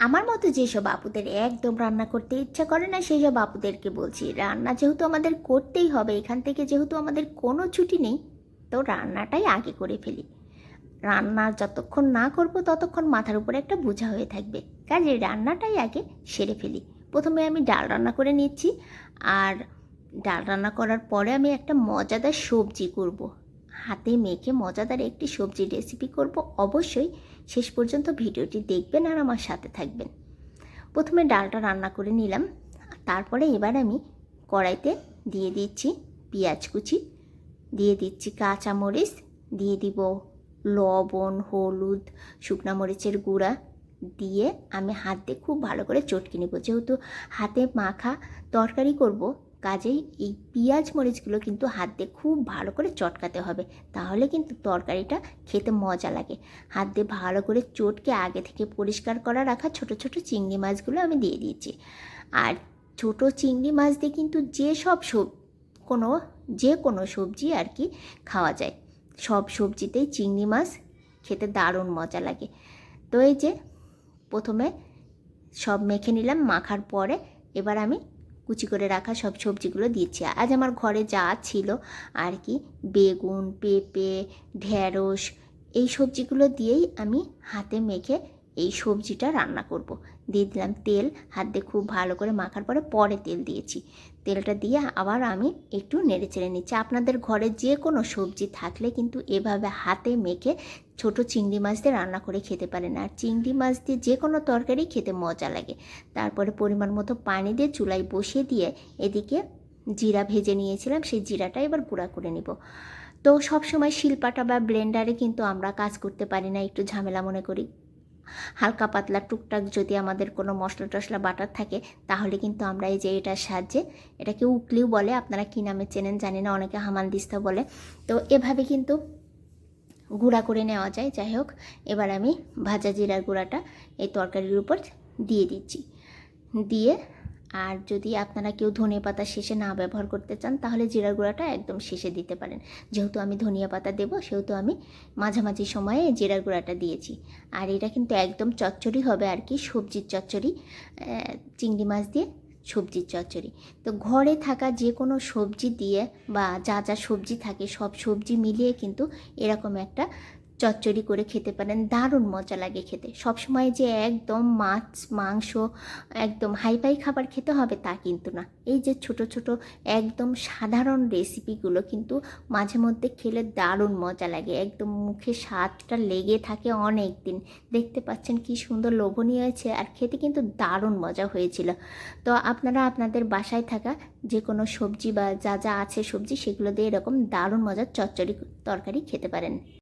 আমার মতো যেসব আপুদের একদম রান্না করতে ইচ্ছা করে না সেই সব আপুদেরকে বলছি, রান্না যেহেতু আমাদের করতেই হবে, এখান থেকে যেহেতু আমাদের কোনো ছুটি নেই, তো রান্নাটাই আগে করে ফেলি। রান্না যতক্ষণ না করব, ততক্ষণ মাথার উপরে একটা বোঝা হয়ে থাকবে। কাজে রান্নাটাই আগে সেরে ফেলি। প্রথমে আমি ডাল রান্না করে নিচ্ছি, আর ডাল রান্না করার পরে আমি একটা মজাদার সবজি করব। হাতে মেখে মজাদার একটি সবজির রেসিপি করব। অবশ্যই শেষ পর্যন্ত ভিডিওটি দেখবেন আর আমার সাথে থাকবেন। প্রথমে ডালটা রান্না করে নিলাম। তারপরে এবার আমি কড়াইতে দিয়ে দিচ্ছি পেঁয়াজ কুচি, দিয়ে দিচ্ছি কাঁচামরিচ, দিয়ে দিব লবণ, হলুদ, শুকনা মরিচের গুঁড়া, দিয়ে আমি হাত দিয়ে খুব ভালো করে চটকে নেব। যেহেতু হাতে মাখা তরকারি করব কাজেই এই পেঁয়াজ মরিচগুলো কিন্তু হাত দিয়ে খুব ভালো করে চটকাতে হবে। তাহলে কিন্তু তরকারিটা খেতে মজা লাগে। হাত দিয়ে ভালো করে চটকে আগে থেকে পরিষ্কার করা রাখা ছোট ছোট চিংড়ি মাছগুলো আমি দিয়ে দিয়েছি। আর ছোট চিংড়ি মাছ দিয়ে কিন্তু যে সব সব কোনো, যে কোনো সবজি আর কি খাওয়া যায়। সব সবজিতেই চিংড়ি মাছ খেতে দারুণ মজা লাগে। তো এই যে প্রথমে সব মেখে নিলাম, মাখার পরে এবার আমি কুচি করে রাখা সব সবজিগুলো দিচ্ছি। আজ আমার ঘরে যা ছিল আর কি, বেগুন, পেঁপে, ঢেঁড়স, এই সবজিগুলো দিয়েই আমি হাতে মেখে এই সবজিটা রান্না করব। দিয়ে দিলাম তেল, হাত দিয়ে খুব ভালো করে মাখার পরে পরে তেল দিয়েছি। তেলটা দিয়ে আবার আমি একটু নেড়ে চেড়ে নিচ্ছি। আপনাদের ঘরে যে কোনো সবজি থাকলে কিন্তু এভাবে হাতে মেখে ছোট চিংড়ি মাছ দিয়ে রান্না করে খেতে পারেন। আর চিংড়ি মাছ দিয়ে যে কোনো তরকারি খেতে মজা লাগে। তারপরে পরিমাণ মতো পানি দিয়ে চুলায় বসিয়ে দিয়ে এদিকে জিরা ভেজে নিয়েছিলাম। সেই জিরাটা এবার গুঁড়া করে নিব। তো সবসময় শিলপাটা বা ব্লেন্ডারে কিন্তু আমরা কাজ করতে পারি না। একটু ঝামেলা মনে করি। হালকা পাতলা টুকটাক যদি আমাদের কোনো মশলা টশলা, বাটার থাকে, তাহলে কিন্তু আমরা এই যে এটার সাহায্যে, এটাকে উকলিও বলে, আপনারা কী নামে চেনেন জানি না, অনেকে হামাল দিস্তা বলে। তো এভাবে কিন্তু গুঁড়া করে নেওয়া যায়, যাই হোক, এবার আমি ভাজা জিরার গুঁড়াটা এই তরকারির উপর দিয়ে দিচ্ছি। দিয়ে আর যদি আপনারা কেউ ধনিয়া পাতা শেষে না ব্যবহার করতে চান, তাহলে জিরার গুঁড়াটা একদম শেষে দিতে পারেন। যেহেতু আমি ধনিয়া পাতা দেবো, সেহেতু আমি মাঝামাঝি সময়ে জিরার গুঁড়াটা দিয়েছি। আর এটা কিন্তু একদম চচ্চড়ি হবে আর কি, সবজির চচ্চড়ি চিংড়ি মাছ দিয়ে সবজির চচ্চড়ি। তো ঘরে থাকা যে কোনো সবজি দিয়ে বা যা যা সবজি থাকে, সব সবজি মিলিয়ে কিন্তু এরকম একটা চচ্চড়ি করে খেতে পারেন, দারুণ মজা লাগে খেতে। সবসময় যে একদম মাছ, মাংস, একদম হাইফাই খাবার খেতে হবে তা কিন্তু না। এই যে ছোট ছোট একদম সাধারণ রেসিপিগুলো কিন্তু মাঝে মধ্যে খেলে দারুণ মজা লাগে। একদম মুখে স্বাদটা লেগে থাকে অনেক দিন দেখতে পাচ্ছেন কি সুন্দর লোভনীয় হয়েছে আর খেতে কিন্তু দারুণ মজা হয়েছিল। তো আপনারা আপনাদের বাসায় থাকা যে কোনো সবজি বা যা যা আছে সবজি সেগুলো দিয়ে এরকম দারুণ মজার চচ্চড়ি তরকারি খেতে পারেন।